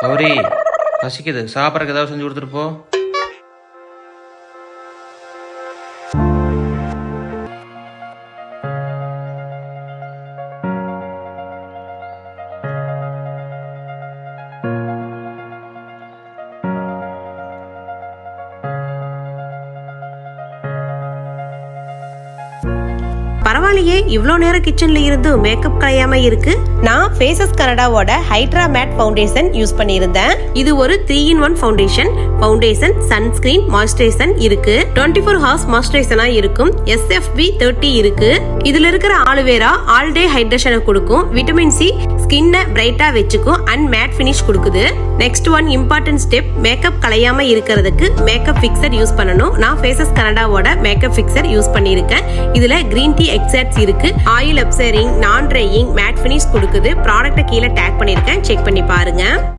கௌரி பசிக்குது. சாப்பிட்றதுக்கு ஏதாவது செஞ்சு கொடுத்துட்டு போ. பரவாயில்லையே இவ்வளோ நேரம் கிச்சன்ல இருந்து மேக்கப் கலையாம இருக்கு. நான் ஃபேசஸ் கனடாவோட ஹைட்ரா மேட் ஃபவுண்டேஷன் யூஸ் பண்ணியிருந்தேன். இது ஒரு three in one foundation foundation sunscreen moisturiser இருக்கு டுவெண்ட்டி ஃபோர் ஹவர்ஸ் மாய்ஸ்சரைசனா இருக்கும் எஸ்எஃப்பி தேர்ட்டி இருக்கு. இதுல இருக்கிற ஆலுவேரா ஆல் டே ஹைட்ரேஷனை கொடுக்கும். விட்டமின் சி ஸ்கின்னை பிரைட்டா வச்சுக்கும் அண்ட் மேட் ஃபினிஷ் கொடுக்குது. Next one important step makeup கலையாம இருக்கிறதுக்கு மேக்கப் ஃபிக்சர் யூஸ் பண்ணணும். நான் ஃபேசஸ் கனடாவோட மேக்கப் ஃபிக்சர் யூஸ் பண்ணியிருக்கேன். இதுல கிரீன் டீ எக்ஸாக்ட்ஸ் இருக்கு. ஆயில் அப்சரிங் நான் ட்ரையிங் மேட் ஃபினிஷ் கொடுக்குது. ப்ராடக்ட்டை கீழே டேக் பண்ணியிருக்கேன் செக் பண்ணி பாருங்க.